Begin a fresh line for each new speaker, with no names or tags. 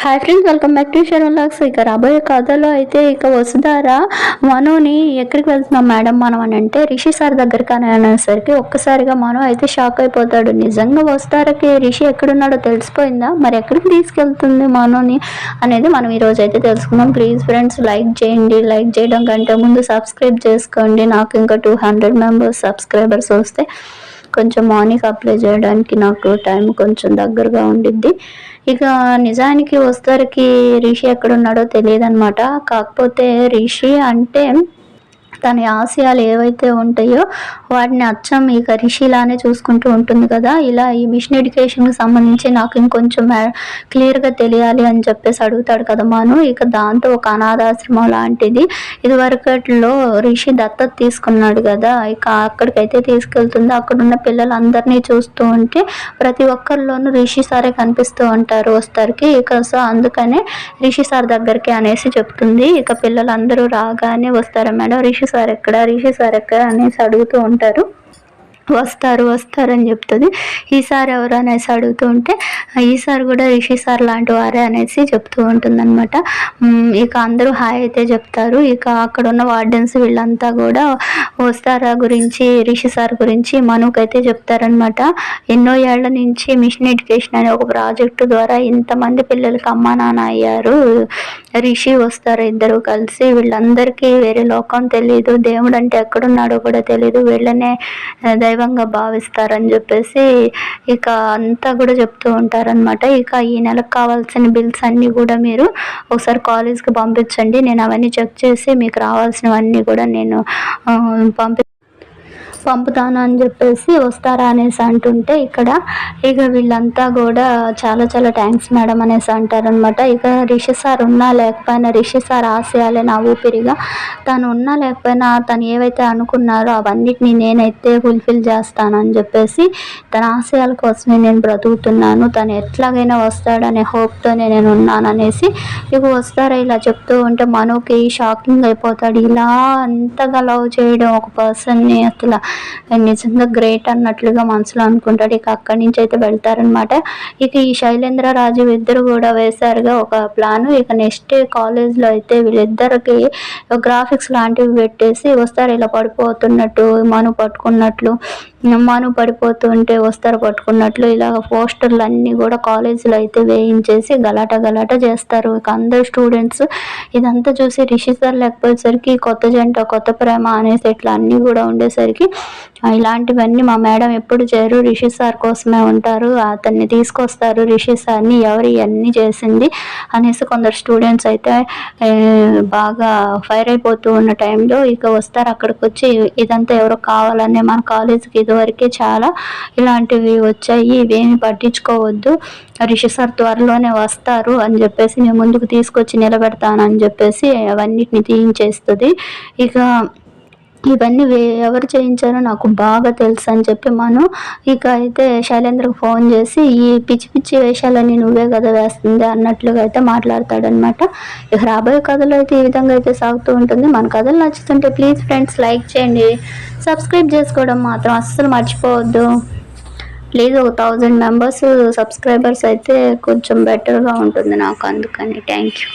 Hi friends welcome back to షెరోలాక్స్ ఇక రాబోయే కథలో అయితే ఇక వసుధార మనోని ఎక్కడికి వెళ్తున్నాం మేడం మనం అని అంటే రిషి సార్ దగ్గరికి అని అనేసరికి ఒక్కసారిగా మనం అయితే షాక్ అయిపోతాడు. నిజంగా వసుధారకి రిషి ఎక్కడున్నాడో తెలిసిపోయిందా? మరి ఎక్కడికి తీసుకెళ్తుంది మనోని అనేది మనం ఈరోజు అయితే తెలుసుకుందాం. ప్లీజ్ ఫ్రెండ్స్ లైక్ చేయండి. లైక్ చేయడం కంటే ముందు సబ్స్క్రైబ్ చేసుకోండి. నాకు ఇంకా టూ హండ్రెడ్ మెంబర్స్ సబ్స్క్రైబర్స్ వస్తే కొంచెం మార్నింగ్ అప్లై చేయడానికి నాకు టైం కొంచెం దగ్గరగా ఉండిద్ది. ఇక నిజానికి వస్తారికి రిషి ఎక్కడున్నాడో తెలియదు అనమాట కాకపోతే రిషి అంటే తన ఆశయాలు ఏవైతే ఉంటాయో వాటిని అచ్చం ఇక రిషిలానే చూసుకుంటూ ఉంటుంది కదా. ఇలా ఈ మిషన్ ఎడ్యుకేషన్కి సంబంధించి నాకు ఇంకొంచెం క్లియర్గా తెలియాలి అని చెప్పేసి అడుగుతాడు కదా మాను. ఇక దాంతో ఒక అనాథాశ్రమం లాంటిది. ఇదివరకట్లో రిషి దత్తత తీసుకున్నాడు కదా. ఇక అక్కడికైతే తీసుకెళ్తుంది. అక్కడున్న పిల్లలందరినీ చూస్తూ ఉంటే ప్రతి ఒక్కరిలోనూ రిషి సారే కనిపిస్తూ ఉంటారు వస్తారుకి. ఇక సో అందుకనే రిషి సార్ దగ్గరికి అనేసి చెప్తుంది. ఇక పిల్లలందరూ రాగానే వస్తారా మేడం? రిషి సార్ ఎక్కడ రిషి సార్ ఎక్కడ అనేసి అడుగుతూ ఉంటారు. వస్తారు వస్తారు అని చెప్తుంది ఈసారి ఎవరు అనేసి అడుగుతూ ఉంటే ఈసారి కూడా రిషి సార్ లాంటి వారే అనేసి చెప్తూ ఉంటుందన్నమాట. ఇక అందరూ హాయ్ అయితే చెప్తారు. ఇక అక్కడ ఉన్న వార్డెన్స్ వీళ్ళంతా కూడా వస్తారా గురించి రిషి సార్ గురించి మనకైతే చెప్తారనమాట ఎన్నో ఏళ్ళ నుంచి మిషన్ ఎడ్యుకేషన్ అనే ఒక ప్రాజెక్టు ద్వారా ఇంతమంది పిల్లలకి అమ్మా నాన్న అయ్యారు. రిషి వస్తారు ఇద్దరు కలిసి. వీళ్ళందరికీ వేరే లోకం తెలియదు దేవుడు అంటే ఎక్కడున్నాడో కూడా తెలియదు వీళ్ళనే దైవంగా భావిస్తారని చెప్పేసి ఇక అంతా కూడా చెప్తూ ఉంటారనమాట ఇక ఈ నెలకు కావాల్సిన బిల్స్ అన్నీ కూడా మీరు ఒకసారి కాలేజ్కి పంపించండి. నేను అవన్నీ చెక్ చేసి మీకు రావాల్సినవన్నీ కూడా నేను పంపి పంపుతాను అని చెప్పేసి వస్తారా అనేసి అంటుంటే ఇక్కడ ఇక వీళ్ళంతా కూడా చాలా చాలా థ్యాంక్స్ మేడం అనేసి అంటారనమాట ఇక రిషి సార్ ఉన్నా లేకపోయినా రిషి సార్ ఆశయాలే నా ఊపిరిగా. తను ఉన్నా లేకపోయినా తను ఏవైతే అనుకున్నారో అవన్నిటిని నేనైతే ఫుల్ఫిల్ చేస్తానని చెప్పేసి తన ఆశయాల కోసమే నేను బ్రతుకుతున్నాను. తను ఎట్లాగైనా వస్తాడనే హోప్తోనే నేను ఉన్నాననేసి ఇక వస్తారా ఇలా చెప్తూ ఉంటే మనోకి షాకింగ్ అయిపోతాడు. ఇలా అంతగా లవ్ చేయడం ఒక పర్సన్ని అసలు నిజంగా గ్రేట్ అన్నట్లుగా మనసులో అనుకుంటాడు. ఇక అక్కడి నుంచి అయితే వెళ్తారనమాట ఇక ఈ శైలేంద్ర రాజు ఇద్దరు కూడా వేశారుగా ఒక ప్లాన్ ఇక నెక్స్ట్ కాలేజ్లో అయితే వీళ్ళిద్దరికి గ్రాఫిక్స్ లాంటివి పెట్టేసి వస్తారు. ఇలా పడిపోతున్నట్టు మను పట్టుకున్నట్లు మను పడిపోతుంటే వస్తారు పట్టుకున్నట్లు ఇలా పోస్టర్లు అన్నీ కూడా కాలేజీలో అయితే వేయించేసి గలాట గలాట చేస్తారు. ఇక అందరు స్టూడెంట్స్ ఇదంతా చూసి రిషి సార్ లేకపోయేసరికి కొత్త జంట కొత్త ప్రేమ అనేసి ఇట్లా అన్నీ కూడా ఉండేసరికి ఇలాంటివన్నీ మా మేడం ఎప్పుడు చేయరు. రిషి సార్ కోసమే ఉంటారు. అతన్ని తీసుకొస్తారు రిషి సార్ని. ఎవరు ఇవన్నీ చేసింది అనేసి కొందరు స్టూడెంట్స్ అయితే బాగా ఫైర్ అయిపోతూ ఉన్న టైంలో ఇక వస్తారు అక్కడికి వచ్చి ఇదంతా ఎవరో కావాలనే మన కాలేజీకి ఇదివరకే చాలా ఇలాంటివి వచ్చాయి. ఇవేమి పట్టించుకోవద్దు. రిషి సార్ త్వరలోనే వస్తారు అని చెప్పేసి నేను ముందుకు తీసుకొచ్చి నిలబెడతానని చెప్పేసి అవన్నిటిని తీయించేస్తుంది. ఇక ఇవన్నీ ఎవరు చేయించారో నాకు బాగా తెలుసు అని చెప్పి మనం ఇక అయితే శైలేంద్రకు ఫోన్ చేసి ఈ పిచ్చి పిచ్చి వేషాలన్నీ నువ్వే కదా వేస్తుంది అన్నట్లుగా అయితే మాట్లాడతాడనమాట ఇక రాబోయే కథలు అయితే ఈ విధంగా అయితే సాగుతూ ఉంటుంది. మన కథలు నచ్చుతుంటే ప్లీజ్ ఫ్రెండ్స్ లైక్ చేయండి. సబ్స్క్రైబ్ చేసుకోవడం మాత్రం అస్సలు మర్చిపోవద్దు. ప్లీజ్ ఒక థౌజండ్ మెంబర్స్ సబ్స్క్రైబర్స్ అయితే కొంచెం బెటర్గా ఉంటుంది నాకు అందుకని. Thank you